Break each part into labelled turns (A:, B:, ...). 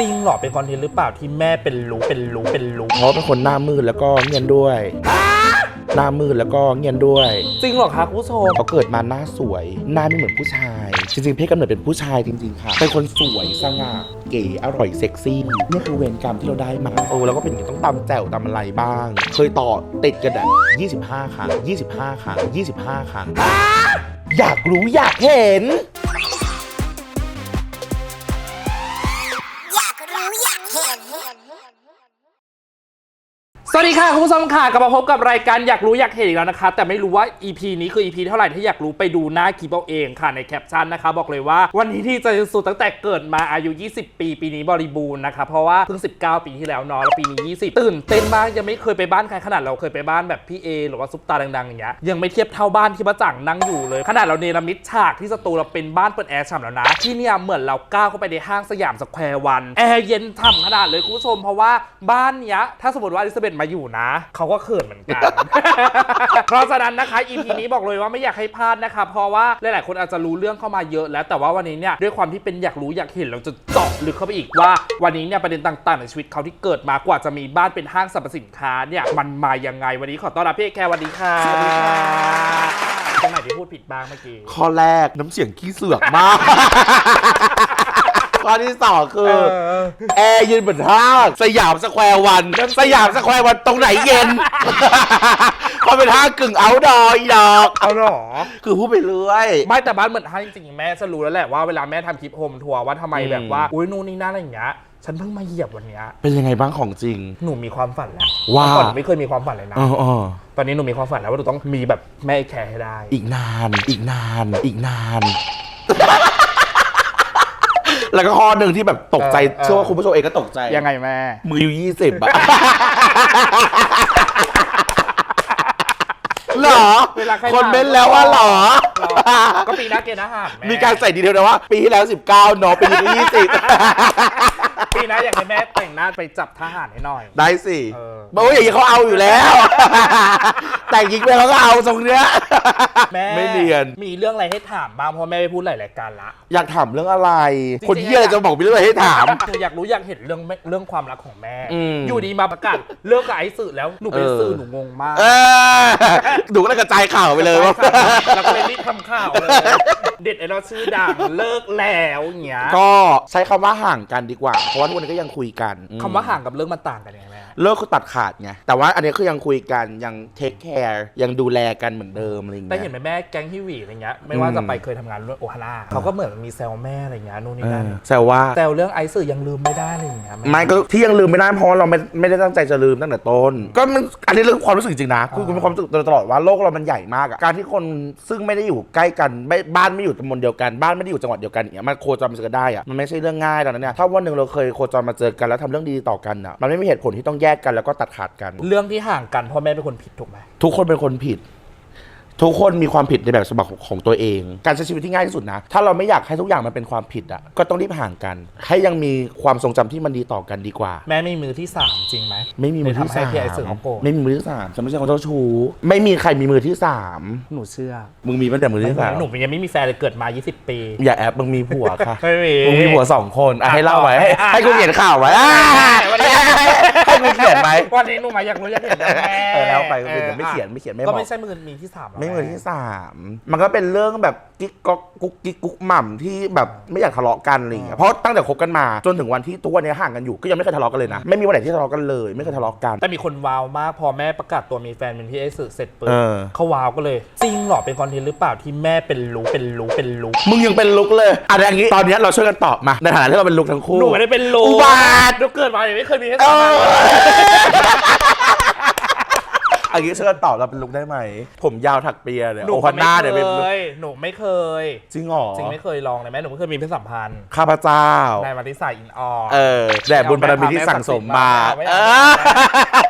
A: จริงเหรอเป็นคอนเทนต์หรือเปล่าที่แม่เป็นรู้เป็นรู้เป็นรู้
B: เพราะเป็นคนหน้ามืดแล้วก็เงียนด้วย หน้ามืดแล้วก็เงียนด้วย
A: จริงเหรอคะคุณผู้ชม
B: เขาเกิดมาหน้าสวย หน้าไม่เหมือนผู้ชาย จริงๆ เพศกำเนิดเป็นผู้ชายจริงๆค่ะ เป็นคนสวยสง่าเก๋อร่อยเซ็กซี่นี่คือเวรกรรมที่เราได้มาเออแล้วก็เป็นอย่างนี้ต้องตำแจ่วตำอะไรบ้าง เคยต่อติดกันอะ25 ครั้ง 25 ครั้ง 25 ครั้ง อยากรู้อยากเห็น
A: สวัสดีค่ะ คุณผู้ชมค่ะกลับมาพบกับรายการอยากรู้อยากเห็นอีกแล้วนะคะ แต่ไม่รู้ว่า EP นี้คือ EP เท่าไหร่ถ้าอยากรู้ไปดูหน้าคลิปเอาเองค่ะในแคปชั่นนะคะ บอกเลยว่าวันนี้ที่จะสุดตั้งแต่เกิดมาอายุ 20 ปี ปีนี้บริบูรณ์นะคะ เพราะว่าเพิ่ง 19 ปีที่แล้วเนาะแล้วปีนี้ 20 ตื่นเต้นมากยังไม่เคยไปบ้านใครขนาดเราเคยไปบ้านแบบพี่เอหรือว่าซุปตาดังๆอย่างเงี้ยยังไม่เทียบเท่าบ้านที่ป้าจังนั่งอยู่เลย ขนาดเราเนรมิตฉากที่สตูเราเป็นบ้านเปิดแอร์ฉ่ำแล้วนะที่เนี่ยเหมือนเราก้าวเข้าไปในห้างสยามสแควร์วันแอร์เย็นฉ่ำขนาดเลยคุณผู้ชมเพราะว่าบ้านเนี้ยถ้าสมมติว่าอลิซาเบธมาอยู่นะ เขาก็เขินเหมือนกัน เพราะฉะนั้นนะคะ EP นี้บอกเลยว่าไม่อยากให้พลาดนะคะ เพราะว่าหลายๆคนอาจจะรู้เรื่องเข้ามาเยอะแล้ว แต่ว่าวันนี้เนี่ยด้วยความที่เป็นอยากรู้อยากเห็นเราจะเจาะลึกเข้าไปอีกว่าวันนี้เนี่ยประเด็นต่างๆในชีวิตเขาที่เกิดมากว่าจะมีบ้านเป็นห้างสรรพสินค้าเนี่ยมันมายังไงวันนี้ขอต้อนรับพี่เอกแคร์สวัสดีค่ะสวัสดีค่ะตรงไหนที่พูดผิดบ้างเมื่อกี้
B: ข้อแรกน้ำเสียงขี้เสือกมาก ข้อที่สองคือ แอร์เย็นเหมือนห้างสยามสแควร์วัน สยามสแควร์วันตรงไหนเย็น เขาเป็นห้างกึ่งเอาดออีดอก
A: เอาหรอ
B: คือพูดไปเรื่อย
A: ไม่แต่บ้านเหมือนห้างจริงๆแม่จะรู้แล้วแหละว่าเวลาแม่ทำคลิปโฮมทัวร์ว่าทำไม
B: อืม
A: แบบว่า อุ้ยนู่นนี่นั่นอะไรอย่างเงี้ย ฉันเพิ่งมาเหยียบวันเนี้ย
B: เป็นยังไงบ้างของจริง
A: หนูมีความฝันแล้ว
B: ว่า
A: เมื่อก่อนไม่เคยมีความฝันเลยนะ
B: เออเออ
A: ตอนนี้หนูมีความฝันแล้วว่าหนูต้องมีแบบแม่แคร์ให้ได้
B: อีกนาน อีกนาน อีกนาน แล้วก็ข้อหนึ่งที่แบบตกใจ
A: เชื่
B: อว่าคุณผู้ชมเองก็ตกใจ
A: ยังไงแม่
B: มืออยู่ยี่สิบอะหรอ
A: ค
B: นเม้นแล้วว่าหรอ
A: ก็ปีนักเกณฑ์อาหารมี
B: การใส่ดีเทลนะว่า ปีที่แล้ว 19เนาะปีนี้
A: 20 พี่นะ อยากให้แม่แต่งหน้าไปจับทหารให้หน่อย
B: ได้สิบอกว่าอย่างนี้เขาเอาอยู่แล้ว แต่งหญิงไปเขาก็เอาทรงเนี้ย
A: แม่
B: ไม่เนียน
A: มีเรื่องอะไรให้ถามบ้างเพราะแม่ไปพูดหลายรายการละ
B: อยากถามเรื่องอะไรคนเฮียอะไรจะบอกมีเรื่องอะไรให้ถาม
A: คืออยากรู้อยากเห็นเรื่องเรื่องความรักของแม่
B: อ
A: ยู่ดีมาประกาศเลิกกับไอ้สื่อแล้วหนูเป็นสื่อหนูงงมาก
B: เออดูแล้กระจายข่าวไปเลยว่า
A: แล้วก็เลยรีบทำข่าวเลย เด็ดไอเราชื่อดัง เลิกแล้วอย่างเงี้ย
B: ก็ใช้คำว่าห่างกันดีกว่า เพราะว่าทุกวันนี้ก็ยังคุยกัน
A: คำว่าห่างกับเลิกมันต่างกันยังไงแม่
B: เลิกคือตัดขาดไงแต่ว่าอันนี้คือยังคุยกันยังเทคแคร์ยังดูแลกันเหมือนเดิมอะไรอย่าง
A: แต่
B: เงี้ย
A: เห็นไหมแม่แก๊งฮิวีอะไรเงี้ยไม่ว่า
B: อืม
A: จะไปเคยทำงานเรื่องโอฮาร่าเขาก็เหมือนมีแซวแม่อะไรเงี้ยนู่นนี่
B: เอ
A: นั่น
B: อแซวว่า
A: แซวเรื่องไอซ์สื่อยังลืมไม่ได้อะไรอย่างเงี้ยแไม่
B: ก็ที่ยังลืมไม่ได้เพราะว่าเราไม่ไม่ได้ตั้งใจจะลืมตั้งแต่ต้น ก็มันอันนี้เรื่องความรู้สึกจริงๆนะคือ
A: อ่า
B: คุณมีความรู้สึกตลอดว่าโลกเรามันใหญ่มากอะการที่คนซึ่งไม่ได้อยู่ใกล้กันไม่บ้านไม่อยู่ตำบลเดียวกันบ้านไม่ได้อยู่จังหวัดเดียวกันอย่างเงี้ยมันโคจรมาเจอกันได้อะมันไม่ใช่เรื่องง่ายตอนนั้นเนี่ยถ้าวันหนึ่งเราเคยโคจรมาเจอกันแล้วทำเรื่องดีต่อกันอะมันไม่มีเหตุผลที่ต้องแยกกันแล้วก็ตัดขาดกัน
A: เรื่องที่ห่างกันพ่อแม่เป็นคนผิดถูกไหม
B: ทุกคนเป็นคนผิด ทุกคนมีความผิดในแบบฉบับของตัวเอง การใช้ชีวิตที่ง่ายที่สุดนะ ถ้าเราไม่อยากให้ทุกอย่างมันเป็นความผิดอะก็ต้องรีบห่างกัน ให้ยังมีความทรงจำที่มันดีต่อกันดีกว่า
A: แม่ไม่มีมือที่สามจริงไหม
B: ไม่มีมือที่
A: เลยทำให้
B: สาม
A: พี่ไอ้สื่อเขาโกรธ
B: ไม่มีมือที่สามฉันไม่ใช่คนเจ้าชู้ไม่มีใครมีมือที่สาม
A: หนูเชื่อ
B: มึงมีตั้งแต่มือที่สาม
A: หนูยังไม่มีแฟนเลยเกิดมา 20 ปี
B: อย่าแอบมึงมีผัวค่ะ
A: ไม่มี
B: มึงมีผัวสองคนอะ
A: อะ
B: ให้เล่าไว้ให้
A: อะ
B: ให้กูเขียนข่าวไว้อะ
A: วันนี้
B: ให้กูเขียนไว้
A: วันนี้หนูมาอยากรู้อยากเห็นแล้วแม่
B: เออแล้วไปก็เป็นแต่ไม่เขียนไม่เขียนไม่
A: ก็
B: บอก
A: ไม่ใช่มือมีที่สามหร
B: ไม่มือที่สามมันก็เป็นเรื่องแบบกิ๊กก๊อกกุ๊กกิ๊กกุ๊กหม่ำที่แบบไม่อยากทะเลาะกันอะไรอย่างเงี้ยเพราะตั้งแต่คบกันมาจนถึงวันที่ทุกวันนี้ห่างกันอยู่ก็ยังไม่เคยทะเลาะกันเลยนะไม่มีวันไหนที่ทะเลาะกันเลย ไม่เคยทะเลาะกัน
A: แต่มีคนว้าวมากพอแม่ประกาศตัวมีแฟนเป็นพี่ไอ้สื่อเสร็จปุ๊บ
B: เออ
A: เขาว้าวก็เลยจริงเหรอเป็นคอนเทนต์หรือเปล่าที่แม่เป็นรู้เป็นรู้เป็นรู้
B: มึงยังเป็นลุกเลยอะเดี๋ยวอย่างนี้ตอนนี้เราช่วยกันตอบมาในฐานะที่เราเป็นลุกทั้งคู่
A: หนูไม่ได้เป็นรู้
B: อุบาท
A: หนูเกิดมายังไม่เคยมีให้
B: เอ
A: สัมผัส
B: อ
A: เลย
B: อันนี้ช่วยกันตอบเราเป็นลุกได้ไหม ผมยาวถักเปียเนี่ย
A: หนู
B: โอ
A: ก็
B: ฮาน่าเนี่ยเป็น
A: ไม่
B: ลุ
A: เค
B: ค
A: ยหนูไม่เคย
B: จริงเหรอ
A: จริงไม่เคยลองเลยแม่หนูไม่เคยมีเพศสัมพันธ์
B: ข้าพเจ้า
A: นายมาริสาอินออ
B: เออแต่บุญบารมีที่สั่งสมมา
A: ไม่
B: เอ
A: เอา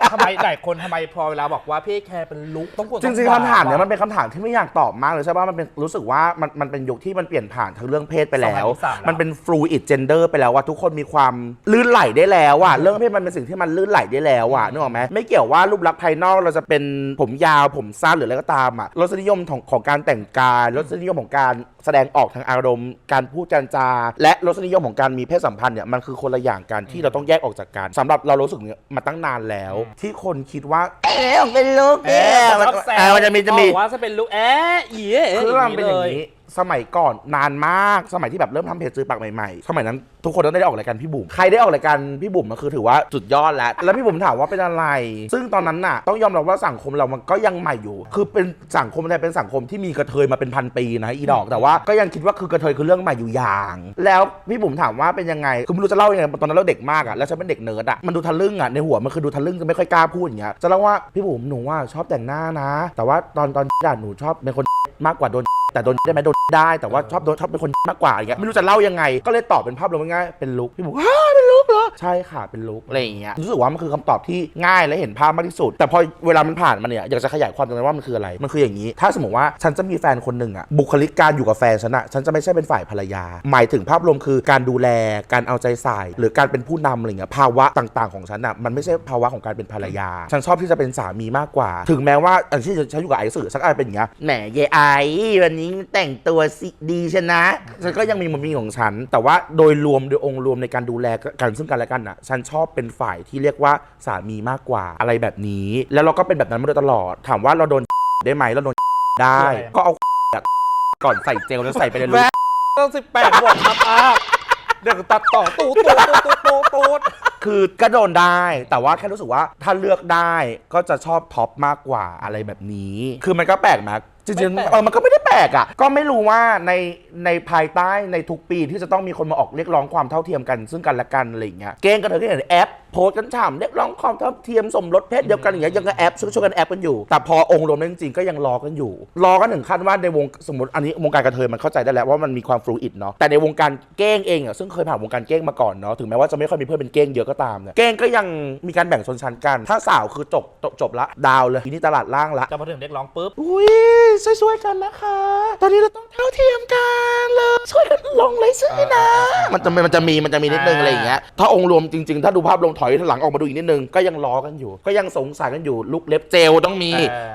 B: อ
A: ทำไมหลายคนทำไมพอเวลาบอกว่าพี่แคร์เป็นลุกต้องกด
B: จริงๆคำถามเนี่ยมันเป็นคำถามที่ไม่อยากตอบมากเลยใช่ป่ะมันเป็นรู้สึกว่ามันมันเป็นยุคที่มันเปลี่ยนผ่านทั้งเรื่องเพศไปแล้ว มันเป็น fluid gender ไปแล้วว่าทุกคนมีความลื่นไหลได้แล้วอะเรื่องเพศมันเป็นสิ่งที่มันลื่นไหลได้แล้วอะนึกออกไหมไม่เกี่ยวว่ารูปลักษณ์ภายนอกเราจะเป็นผมยาวผมสั้นหรืออะไรก็ตามอะรสนิยมของของการแต่งกายรสนิยมของการแสดงออกทางอารมณ์ การพูดการจา และรสนิยมของการมีเพศสัมพันธ์เนี่ยมันคือคนละอย่างกันที่เราต้องแยกออกจากกันสำหรับเรารู้สึกเนี่ยมาตั้งนานแล้ว ที่คนคิดว่าเอ๊ะผมเป็นลูก
A: เอ๊
B: เอ๊ะะมัน
A: ชอบแซ
B: เออมันจะมีจะมี
A: บอกว่าจะเป็นลูกแอ๊ะอีเอ๊ะ
B: คือมันเป็นอย่าง
A: นี้
B: นี้ สมัยก่อนนานมากสมัยที่แบบเริ่มทำเพจซื้อปากใหม่ๆ สมัยนั้นทุกคนต้องได้ออกรายการพี่บุ๋มใครได้ออกรายการพี่บุ๋มมันคือถือว่าสุดยอดแล้วแล้วพี่บุ๋มถามว่าเป็นอะไร ซึ่งตอนนั้นน่ะต้องยอมรับว่าสังคมเรามันก็ยังใหม่อยู่ คือเป็นสังคมไทยเป็นสังคมที่มีกระเทยมาเป็นพันปีนะอีดอกแต่ว่าก็ยังคิดว่าคือกระเทยคือเรื่องใหม่อยู่อย่าง แล้วพี่บุ๋มถามว่าเป็นยังไงคือไม่รู้จะเล่ายังไงตอนนั้นเราเด็กมากอะแล้วฉันเป็นเด็กเนิร์ดอะมันดูทะลึ่งอะในหัวมันคือดูทะลึ่งจะไม่ค่อยกล้าพูดอย่างเงี้ยจะเล่าว่าพี่บุ๋มหนูว่าชอบแต่งหน้านะ แต่ว่าตอนตอนด่าหนูชอบเป็นคนมากกว่าโดนแต่โดนได้ไหมโดนได้แต่ว่าชอบโดนชอบเป็นคนมากกว่าอย่างเงี้ยไม่รู้จะเล่ายังไง ก็เลยตอบเป็นภาพรวมง่ายๆเป็นลุกพี่บุ๋มฮ่าเป็นลุกเหรอใช่ค่ะเป็นลุกอะไรอย่างเงี้ยรู้สึกว่ามันคือคำตอบที่ง่ายและเห็นภาพมากที่สุด แต่พอเวลามันผ่านมาเนี่ยอยากจะขยายความตรงนั้นว่ามันคืออะไรมันคืออย่างนี้ ถ้าสมมติว่าฉันจะมีแฟนคนหนึ่งอะบุคลิกการอยู่กับแฟนฉันอะฉันจะไม่ใช่เป็นฝ่ายภรรยา หมายถึงภาพรวมคือการดูแลการเอาใจใส่ หรือการเป็นผู้นำอะไรเงี้ยภาวะต่าง ๆของฉันอะมันไม่ใช่ภาวะของการเป็นภรรยา ฉันชอบที่จะเป็นสามีมากกว่า ถึงแม้ว่าอันที่ฉันอยู่กับไอซ์สื่อฉันอาจจะเป็นอย่างเงี้ยแหมเยไอวันนี้แต่งตัวสิดีชนะ ฉันก็ยังมีมุมมีของฉัน แต่ว่าโดยรวมโดยองค์รวมในการดูแลกันซึ่งกันและกันอะฉันชอบเป็นฝ่ายที่เรียกว่าสามีมากกว่าอะไรแบบนี้ แล้วเราก็เป็นแบบนั้นมาโดยตลอด ถามว่าเราโดนได้ไหมเราโดนได้
A: อะไรอะ
B: ก็เอาก่อนใส่เจลแล้วใส่ไปในรู
A: ต้องสิบแปดบวกครับอะเดี๋ยวตัดต่อตูดตูดตูดตูดตูด
B: คือก็โดนได้ แต่ว่าแค่รู้สึกว่าถ้าเลือกได้ก็จะชอบท็อปมากกว่าอะไรแบบนี้ คือมันก็แปลกไหม จริงๆเออมันก็ไม่ได้แปลกอะ ก็ไม่รู้ว่าในในภายใต้ในทุกปีที่จะต้องมีคนมาออกเรียกร้องความเท่าเทียมกันซึ่งกันและกันอะไรอย่างเงี้ยเก้งก็เธอก็เห็นแอป โพสต์กันฉ่ำเรียกร้องความเท่าเทียมสมรสเพศเดียวกันอย่างเงี้ยยังก็แอปช่วยๆกันแอปกันอยู่ แต่พอองค์รวมแล้วจริงๆก็ยังรอกันอยู่ รอกันถึงขั้นว่าในวงสมมติอันนี้วงการกระเทยมันเข้าใจได้แล้วว่ามันมีความฟลูอิดเนาะแต่ในวงการเก้งเองอะซึ่งเคยผ่านวงการเก้งมาก่อนเนาะถึงแม้ว่าจะไม่ค่อยมีเพื่อนเป็นเก้งเยอะก็ตามเนี่ยเก้งก็ยังมีการแบ่งชนชั้นกัน ถ้าสาวคือจบจบจบละดาวเลยทีนี้ตลาดล่างละ
A: จะมาถึงเรียกร้องปุ๊บ
B: อุ้ยช่วยๆกันนะคะ ตอนนี้เราต้องเท่าเทียมกันเลย ช่วยกันลงเลยชื่อนะ มันจะมันจะมีมันจะมีนิดนึง
A: อ่า
B: อะไรอย่างเงี้ยถ้าองค์รวมจริง ๆ ถ้าดูภาพรวมถอยหลังออกมาดูอีกนิดนึง ก็ยังล้อกันอยู่ ก็ยังสงสัยกันอยู่ลุกเล็บเจลต้องมี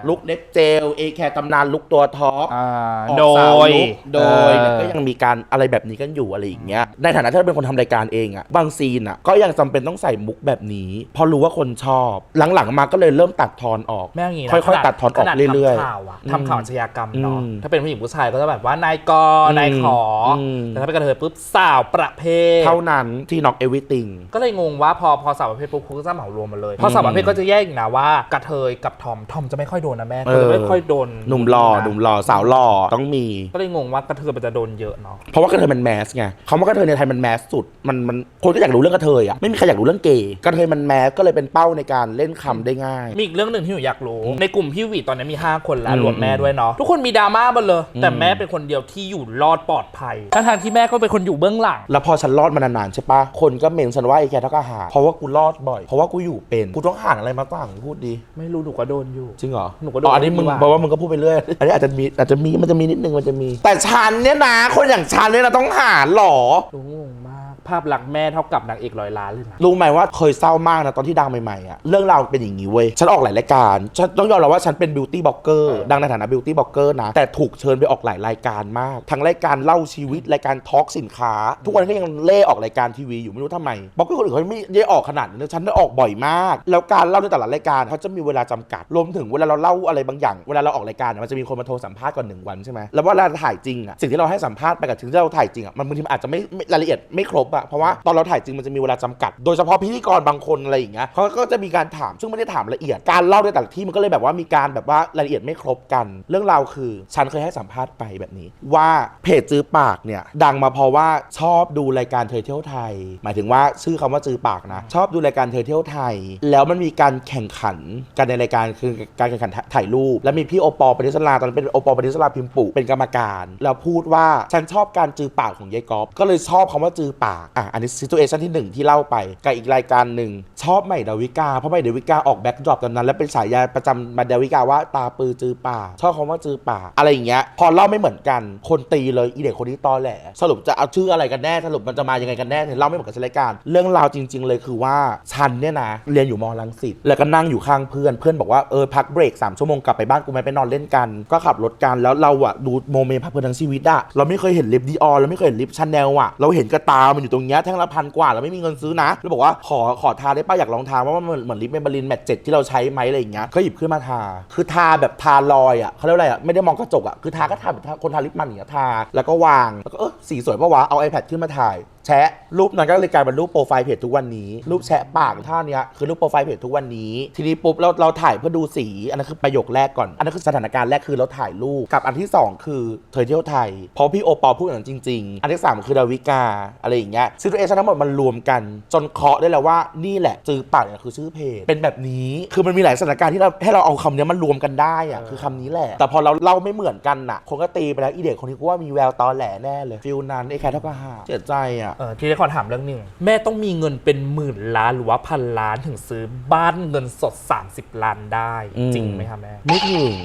B: ลุกเล็บเจลเอแคร์ตำนานลุกตัวท็อป
A: อ่า
B: ออก
A: โด
B: สาวยลุกโดย
A: เออ
B: ก็ยังมีการอะไรแบบนี้กันอยู่อะไรอย่างเงี้ย ในฐานะที่เราเป็นคนทำรายการเองอะบางซีนอะก็ยังจำเป็นต้องใส่มุกแบบนี้ เพราะรู้ว่าคนชอบ หลังๆมาก็เลยเริ่มตัดทอนออก
A: แม่งอย่างงี้นะ
B: ค่อยๆตัดทอนออก
A: ขนา
B: เรื่อย
A: ทำข่าวอะ
B: อืม
A: ทำข่าวอาชญากรรมเนาะ
B: อืม
A: ถ้าเป็นผู้หญิงผู้ชายก็จะแบบว่านายกนายขออ
B: ม
A: แต่ถ้าเป็นกระเทยปุ๊บสาวประเภท
B: เท่านั้นที่ knock everything
A: ก็เลยงงว่าพอพอสาวประเภทปุ๊บเขาก็จะเหมารวมมาเลยพอสาวประเภทก็จะแยกอีกนะว่ากระเทยกับทอมทอมจะไม่ค่อยโดนนะแม่
B: เอ
A: ก็
B: อ
A: จะไม่ค่อยโดน
B: หนุ่มหล่อหนุ่มหล่อสาวหล่อต้องมี
A: ก็เลยงงว่ากระเทยมันจะโดนเยอะเนาะ
B: เพราะว่ากระเทยมันแมสไงคำว่ากระเทยในไทยมันแมสสุด มันมันคนก็อยากรู้เรื่องกระเทยอะไม่มีใครอยากรู้เรื่องเกย์กระเทยมันแมสก็เลยเป็นเป้าในการเล่นคำได้ง่าย
A: มีอีกเรื่องหนึ่งที่หนูอยากรู้ ในกลุ่มพี่หวีตอนนี้มี 5 คนแล้ว
B: อืม
A: รวมแม่ด้วยเนาะทุกคนมีดราม่าหมดเลย แต่
B: อืม
A: แม่เป็นคนเดียวที่อยู่รอดปลอดภัยทั้งทางๆที่แม่ก็เป็นคนอยู่เบื้องหลัง
B: แล้วพอฉันรอดมานานๆใช่ปะคนก็เมนฉันว่าไอ้แกเท่ากับหาเพราะว่ากูรอดบ่อย เพราะว่ากูอยู่เป็น กูต้องห่างอะไรมาต่างพูดดี
A: ไม่รู้หนูก็โดนอยู่
B: จริงเหรอ
A: หนูก็โดน
B: อ๋ออันนี้มึง
A: ดีกว่า
B: บอกว่ามึงก็พูดไปเรื่อย อันนี้อาจจะมีอาจจะมีมันจะมีนิดนึงมันจะมี แต่ฉันเนี่ยนะ คนอย่างฉันเนี่ยนะต้องหาหรอ
A: หนูงงมาก ภาพลักษณ์แม่เท่ากับนางเอกร้อยล้านเลยนะ
B: รู้ไหมว่าเคยเศร้ามากนะตอนที่ดังใหม่ๆอะเรื่องราวเป็นอย่างนี้เว้ย ฉันออกหลายรายการฉันต้องยอมรับว่าฉันเป็นบิวตี้บล็อกเกอร์ดังในฐานะบิวตี้บล็อกเกอร์นะ แต่ถูกเชิญไปออกหลายรายการมาก ทั้งรายการเล่าชีวิตรายการทอล์กสินค้า ทุกวันนก็ยังเล่ออกรายการทีวีอยู่ไม่รู้ทำไมบล็อกเกอร์คนอื่นเขาไม่ได้ออกขนาดนั้นฉันได้ออกบ่อยมาก แล้วการเล่าในแต่ละรายการเขาจะมีเวลาจำกัดรวมถึงเวลาเราเล่าอะไรบางอย่างเวลาเราออกรายการมันจะมีคนมาโทรสัมภาษณ์ก่อนหนึ่งวันใช่ไหมแล้ววลาถ่ายจริงอะสิ่งที่เราให้สัมภาษณ์ไปกับสิ่งที่เราถ่ายจริงอะมันบางทีมันอาจจะไม่รายละเอียดไม่ครบอะเพราะว่าตอนเราถ่ายจริงมันจะมีเวลาจำกัด โดยเฉพาะพิธีกรบางคนอะไรอย่างเงี้ยเขาก็จะมีการถามซึ่งไม่ได้ถามละเอียด การเล่าในแต่ละที่มันก็เลยแบบว่ามีการแบบว่ารายละเอียดไม่ครบกัน เรื่องราวคือ ฉันเคยให้สัมภาษณ์ไปแบบนี้ ว่าเพจจื้อปากเนี่ยดังมาเพราะว่าชอบดูรายการเธอเที่ยวไทย หมายถึงว่าชื่อคำว่าจื้อปากนะ ชอบดูรายการเธอเที่ยวไทย แล้วมันมีการแข่งขันกันในรายการคือการแข่งขันถ่ายรูป แล้วมีพี่โอปอล์ปนิสลาตอนนั้นเป็นโอปอล์ปนิสลาพิมพ์ปุเป็นกรรมการ แล้วพูดว่าฉันชอบการจื้อปากของยายกอฟก็เลยชอบคำว่าจื้อปากากอะอันนี้ซิ t u เอชันที่หนึ่งที่เล่าไปกับอีกรายการหนึ่งชอบใหม่ดาวิกาเพราะใหม่ดาวิกาออกแบ็กดรอปตอนนั้น แล้วเป็นฉายาประจำมาดาวิกาว่าตาปือจือป่าชอบคำว่าจือป่าอะไรอย่างเงี้ยพอเล่าไม่เหมือนกันคนตีเลยอีเด็กคนนี้ตอแหลสรุปจะเอาชื่ออะไรกันแน่สรุปมันจะมายังไงกันแน่เนี่ยเล่าไม่เหมือนกับรายการ เรื่องราวจริง ๆ เลยคือว่าฉันเนี่ยนะเรียนอยู่มอลังสิตแล้วก็นั่งอยู่ข้างเพื่อนเพื่อนบอกว่าเออพักเบรกสามชั่วโมงกลับไปบ้านกูไหมไปนอนเล่นกัน ก็ขับรถกันแล้วเราอะดูโมเมนต์พักเพื่อนทั้งชีวิตอะเราไม่เคยเห็นลิปดีออเราไม่เคยเห็นลิปชาแนลอะเราเห็นกระตามันอยู่ตรงเนี้ยแท่งละพันกว่าเราไม่มีเงินซื้อนะแล้วบอกว่าขอขอทาได้ป้าอยากลองทาว่ามันเหมือนเหมือนลิปเมเบลินแมทเจ็ดที่เราใช้ไหมอะไรอย่างเงี้ยก็หยิบขึ้นมาทา คือทาแบบทาลอยอะเขาเรียกว่าอะไรอะไม่ได้มองกระจกอะคือทาก็ทาแบบทาคนทาลิปมันอย่างเงี้ยทาแล้วก็วางแล้วก็เออสีสวยปะวะเอา iPad ขึ้นมาถ่าย แชะรูปนั้นก็เลยกลายเป็นรูปโปรไฟล์เพจทุกวันนี้ รูปแชะปากท่าเนี้ยคือรูปโปรไฟล์เพจทุกวันนี้ ทีนี้ปุ๊บเราเราถ่ายเพื่อดูสี อันนั้นคือประโยคแรกก่อน อันนั้นคือสถานการณ์แรกคือเราถ่ายรูปกับอันที่สองคือเธอเที่ยวไทยเพราะพี่โอปอลพูดอย่างนั้นจริง ๆ อันที่สามคือดาวิกาอะไรอย่างเงี้ยซิทูเอชันทั้งหมดมันรวมกัน จนเคาะได้แล้วว่านี่แหละจือปากเนี่ยคือชื่อเพจเป็นแบบนี้คือมันมีหลายสถานการณ์ที่เราให้เราเอาคำเนี้ยมันรวมกันได้อะคือคำนี้แหละ แต่พอเราเล่าไม่เหมือนกันน่ะคนก็ตีไปแล้วอีเด็กคนนี้กูว่ามีแววตอแหลแน่เลยฟิลนั้นไอ้แคทเท่ากับหาเสียใจอะ
A: เออพี่ได้ขอถามเรื่องหนึ่งแม่ต้องมีเงินเป็นหมื่นล้านหรือว่าพันล้านถึงซื้อบ้านเงินสด 30 ล้านได้
B: อืม
A: จริงไหมคะแม่
B: ไม่ถึง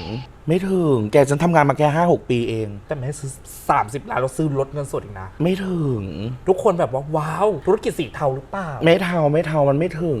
B: ไม่ถึง แกฉันทำงานมาแค่ห้าหกปีเอง
A: แต่แม่ซื้อ30 ล้านแล้วซื้อรถเงินสดอีกนะ
B: ไม่ถึง
A: ทุกคนแบบว่าว้าวธุรกิจสีเทาหรือเปล่า
B: ไม่เท่าไม่เท่ามันไม่ถึง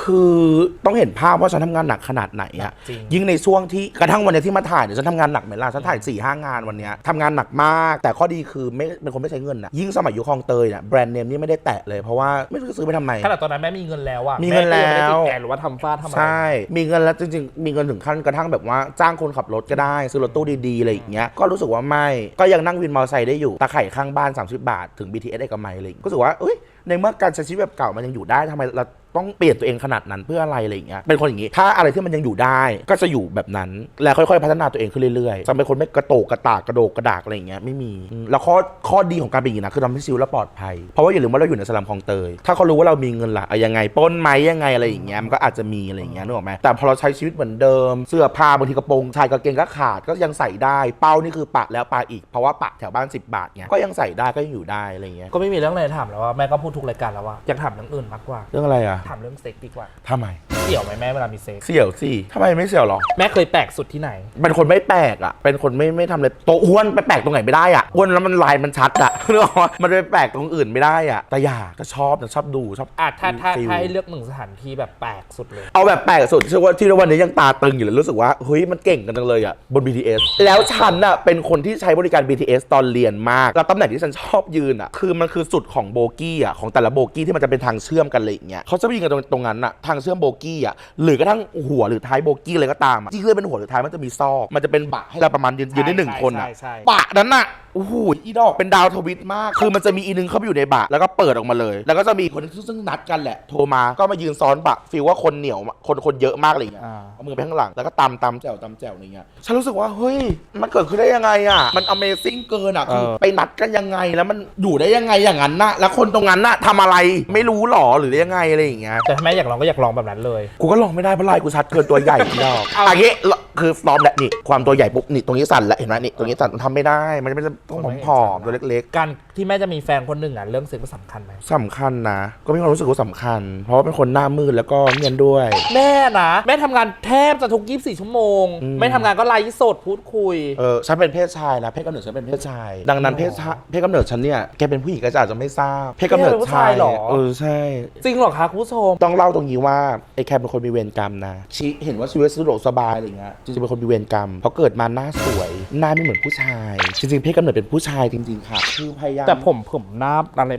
B: คือต้องเห็นภาพว่าฉันทำงานหนักขนาดไหนอะ
A: จริง
B: ยิ่งในช่วงที่กระทั่งวันเนี้ยที่มาถ่ายเนี่ยฉันทำงานหนักไหมล่ะฉันถ่าย4ี่ห้างานวันเนี้ยทำงานหนักมาก แต่ข้อดีคือไม่เป็นคนไม่ใช้เงินอะยิ่งสมัยยุคคลองเตยเนี่ยแบรนด์เนมนี่ไม่ได้แตะเลยเพราะว่าไม่รู้จะซื้อไปทำไม
A: ขนาดตอนนั้นแม่มีเงินแล้วอะ
B: มีเงินแล้ว
A: ม่ก็ยังไม่ได้ติดแอร์หรือว่าทำฟ้าทำอะไร
B: ใช่ มีเงินแล้วจริงๆ มีเงินถึงขั้นกระทั่งแบบว่าจ้างคนขับรถก็ได้ ซื้อรถตู้ดีๆอะไรอย่างเงี้ยก็รู้สึกว่าไม่ก็ยังนั่งวินมอเตอร์ไซค์ได้อยู่ตาไข่ข้างบ้าน 30 บาท ถึง BTS เอกมัยอะไรอย่างเลยก็รู้สึกว่าเอ้ยในเมื่อการใช้ชีวิตแบบเก่ามันยังอยู่ได้ทำไมเรา ต้องเปลี่ยนตัวเองขนาดนั้นเพื่ออะไรอะไรอย่างเงี้ยเป็นคนอย่างงี้ถ้าอะไรที่มันยังอยู่ได้ก็จะอยู่แบบนั้น แล้วค่อยๆพัฒนาตัวเองขึ้นเรื่อยๆจะเป็นคนไม่กระโตกกระตากกระโดกกระดากอะไรอย่างเงี้ยไม่มีอืมแล้วข้อข้อดีของการเป็นอย่างนี้นะคือทำให้ชีวิตเราปลอดภัย เพราะว่าอย่าลืมว่าเราอยู่ในสลัมคลองเตย ถ้าเขารู้ว่าเรามีเงินล่ะเอายังไงปล้นไหมยังไงอะไรอย่างเงี้ยมันก็อาจจะมีอะไรอย่างเงี้ยนึกออกไหมแต่พอเราใช้ชีวิตเหมือนเดิม เสื้อผ้าบางทีกระโปรงชายกางเกงก็ขาดก็ยังใส่ได้เป้านี่คือปะแล้วปะอีกเพราะว่าปะแถวบ้าน 10 บาทเงี้ยก็ยังใส่ได้ก็ยังอยู่ได้อะไรอย่างเงี้ย
A: ก็ไม่มีเรื่องอะไรถามแล้วว่าแม่ก็พูดทุกรายการแล้วว่าอยากถามเรื่องอื่นมากกว่า
B: เรื่องอะไรอะ
A: ถามเรื่องเซ็กดีกว่า
B: ทำไม
A: เสี่ยวไหมแม่เวลามีเซ็ก
B: เสี่ยวสิทำไมไม่เสี่ยวหรอ
A: แม่เคยแปลกสุดที่ไหน
B: เป็นคนไม่แปลกอะ เป็นคนไม่ไม่ทำเลยโตวอ้วนไปแปลกตรงไหนไม่ได้อะ อ้วนแล้วมันลายมันชัดอะนึกออกปะมันไปแปลกตรงอื่นไม่ได้อะ แต่อยากก็ชอบนะชอบดูชอบ
A: อะถ้าถ้า
B: ฟิล
A: ถ้าให้เลือกหนึ่งสถานที่แบบแปลกสุดเลย
B: เอาแบบแปลกสุดที่ว่าที่วันนี้ยังตาตึงอยู่เลยรู้สึกว่าเฮ้ยมันเก่งกันจังเลยอะบน BTS แล้วฉันอะเป็นคนที่ใช้บริการ BTS ตอนเรียนมากแล้วตำแหน่งที่ฉันชอบยืนอะคือมันคือสุดของโบกี้อะของแต่ละโบกี้ที่มันจะเป็นทางเชื่อมกันเลยอย่างเงี้ยเขาจะไปยืนกันตรงตรงนั้นอะทางเชื่อมโบกี้อะหรือกระทั่งหัวหรือท้ายโบกี้เลยก็ตามอะที่เลื่อนเป็นหัวหรือท้ายมันจะมีซอก มันจะเป็นบะให้เราประมาณยืนยืนได้หนึ่งคนอะ
A: ใช่ใช่
B: บะนั้นน่ะโอ้โหอีดอกเป็นดาวทวิตมาก คือมันจะมีอีนึงเข้าไปอยู่ในบะแล้วก็เปิดออกมาเลย แล้วก็จะมีคนที่ซึ่งนัดกันแหละ โทรมาก็มายืนซ้อนบะฟีลว่าคนเหนียวมากคนคนเยอะมากอะไรอย่างเงี้ย
A: อ่า
B: เอามือไปข้างหลังแล้วก็ตำตำแจ่วตำแจ่วอะไรเงี้ยฉันรู้สึกว่าเฮ้ยมันเกิดขึ้นได้ยังไงอะมัน Amazing เกินอะคือ
A: เออ
B: ไปนัดกันยังไงแล้วมันอยู่ได้ยังไงอย่างนั้นน่ะแล้วคนตรงนั้นน่ะทำอะไรไม่รู้หรอหรือยังไงอะไรอย่างเงี้ย
A: แต่ถ้าแม่อยากลองก็อยากลองแบบนั้นเลย
B: กูก็ลองไม่ได้เพราะลายกูชัดเกินตัวใหญ่อีดอกอันนี้คือซ้อมแหละนี่ความตัวใหญ่ปุ๊บนี่ตรงนี้สั่นแล้วเห็นไหมนี่ตรงนี้สั่นมันทำไม่ได้มันไม่ได้ต้องผอมๆตัวเล็ก
A: การที่แม่จะมีแฟนคนหนึ่งอะเรื่องเซ็กก็สำคัญไหม
B: ๆสำคัญนะ ก็มีความรู้สึกว่าสำคัญ เพราะว่าเป็นคนหน้ามืดแล้วก็เงียบด้วย
A: แม่นะ แม่ทำงานแทบจะทุก 24 ชั่วโมง
B: อืม
A: ไม่ทำงานก็ไลฟ์สดพูดคุย
B: เออฉันเป็นเพศชายนะเพศกำเนิดฉันเป็นเพศชาย ดังนั้นเพศชายเพศกำเนิดฉันเนี่ยแกเป็นผู้หญิงก็จะอาจจะไม่ทราบ เพศกำเนิด
A: แกเป็นผู้
B: ชา
A: ชาย
B: ย
A: เหรอ
B: เออใช่
A: จริงเหรอคะคุณผู้ชม
B: ต้องเล่าตรงนี้ว่าไอ้แคมเป็นคนมีเวรกรรมนะชีเห็นว่าชีวิตสะดวกสบายอะไรเงี้ยจริงๆเป็นคนมีเวรกรรมเพราะเกิดมาหน้าสวย หน้าไม่เหมือนผู้ชาย จริงๆเพศกำเนิดเป็นผู้ชายจริง ๆ ค่ะ คือพยายาม
A: แต่ผมผมหน้าอะไร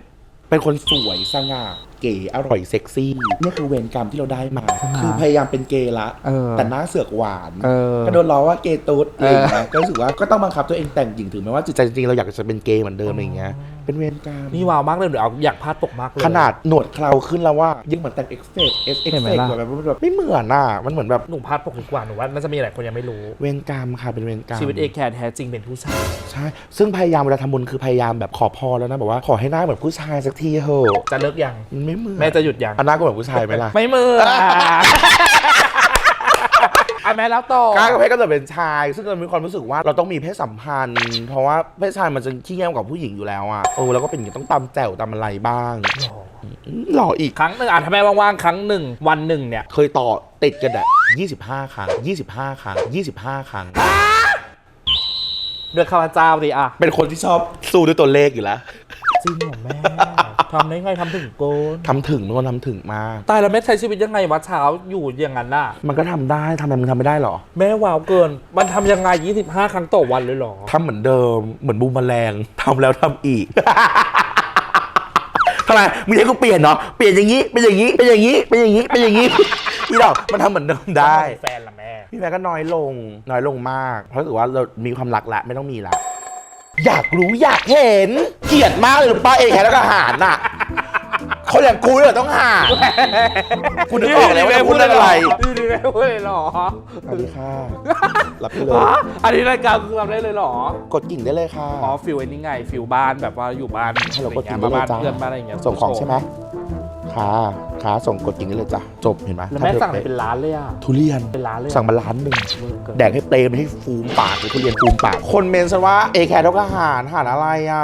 B: เป็นคนสวยสง่า เก๋อร่อยเซ็กซี่นี่คือเวรกรรมที่เราได้มา คือพยายามเป็นเกย์ละ
A: เออ
B: แต่หน้าเสือกหวาน
A: เออ
B: ก็โดนล้อว่าเกย์ตุ๊ดอะไรอย่างเงี้ยก็รู้สึกว่าก็ต้องบังคับตัวเองแต่งหญิงถึงแม้ว่าจิตใจจริงๆเราอยากจะเป็นเกย์เหมือนเดิมอะไรอย่างเงี้ยเป็นเวรกรรม
A: นี่ว้าวมากเลยเดี๋ยวเอาอยากพาดตกมากเลย
B: ขนาดหนวดเคราขึ้นแล้วว่ายังเหมือนแต่งเอฟเฟกต์เอฟเอฟ
A: เห็นไหม
B: เฟก
A: ล่ะ
B: ต์แบบแบบไม่เหมือนอะมันเหมือนแบบ
A: หนูพาดปกดีกว่าหนูว่ามันจะมีหลายคนยังไม่รู้
B: เวรกรรมค่ะเป็นเวรกรรม
A: ชีวิตเอแคร์แท้จริงเป็นผู้ชาย
B: ใช่ซึ่งพยายามเวลาทำบุญคือพยายามแบบขอพรแล้วนะบอกว่าขอให้หน้าเหมือนผู้ชายสักทีเถอะ
A: จะเลิกยัง
B: มันไม่เหมือน
A: แม่จะหยุดยัง
B: อันหน้าก็เหมือนผู้ชายไหมล่ะ
A: ไม่มืออะอะแม่แล้วต่อ
B: กล้ากับเพศกำเนิดเป็นชาย ซึ่งเรามีความรู้สึกว่าเราต้องมีเพศสัมพันธ์ เพราะว่าเพศชายมันจะขี้แง้มกับผู้หญิงอยู่แล้วอะเออแล้วก็เป็นอย่างนี้ต้องตำแจ่วตำอะไรบ้างอืมหล่ออีก
A: ครั้งหนึ่งอะถ้าแม่ว่างๆครั้งหนึ่งวันหนึ่งเนี่ย
B: เคยต่อติดกันอะ25 ครั้ง 25 ครั้ง 25 ครั้ง
A: เดือนข้าพเจ้าดิอะ
B: เป็นคนที่ชอบสู้ด้วยตัวเลขอยู่แล้ว
A: จริงเหรอแม่ทำได้ไงทำถึงโกน
B: ทำถึงเป็นคนทำถึงมาก
A: ตายแล้วแม่ใช้ชีวิตยังไงวะเช้าอยู่อย่างนั้นน่ะ
B: มันก็ทำได้ทำไมมันทำไม่ได้หรอ
A: แม่ว้าวเกิน มันทำยังไง 25 ครั้งต่อวันเลยเหรอ
B: ทำเหมือนเดิมเหมือนบูมแมลงทำแล้วทำอีก ทำไมมึงให้กูเปลี่ยนเนาะเปลี่ยนอย่างนี้เป็นอย่างนี้เป็นอย่างนี้เป็นอย่างนี้เป็นอย่างนี้ อีดอกมันทำเหมือนเดิมได้
A: แฟนละแม่
B: พี่แม่ก็น้อยลงน้อยลงมาก เพราะรู้สึกว่าเรามีความรักละไม่ต้องมีละ อยากรู้อยากเห็น เกลียดมากเลยป้าเอกแค่แล้วก็หารน่ะคนอย่างกูเนี่ยต้องหารกูนึกออกแล้วว่าจะพูดเรื่องอะไร
A: นี่นี่แม่พูดเลยเหรอ
B: สวัสดีค่ะรับไปเลย
A: ฮะอันนี้รายการคือทำได้เลยเหรอ
B: กดกิ่งได้เลยค่ะ
A: อ๋อฟิลไอ้นี่ไงฟิลบ้านแบบว่าอยู่บ้าน
B: ฮัลโหล
A: อะไร
B: กด
A: เงี้
B: กิ่
A: ย
B: ง
A: มา
B: ได้เล
A: บ้ายน
B: จ้า
A: เพื่อนบ้านอะไรเงี้ย
B: ส่งของใช่ไหม ค่ะค่ะส่งกดกิ่งได้เลยจ้ะ จบเห็นไหม
A: แล้วแม่สั่งอะไรเป็นร้านเลยอะ
B: ทุเรียน
A: เป็นร้านเลยอะ
B: สั่งมาล้านหนึ่ง
A: เวอร์เกิน
B: แดกให้เปรย์ไม่ให้ฟูมปากเลยทุเรียนฟูมปาก คนเมนฉันว่าเอแคร์เท่ากับหารหารอะไรอะ
C: อย่า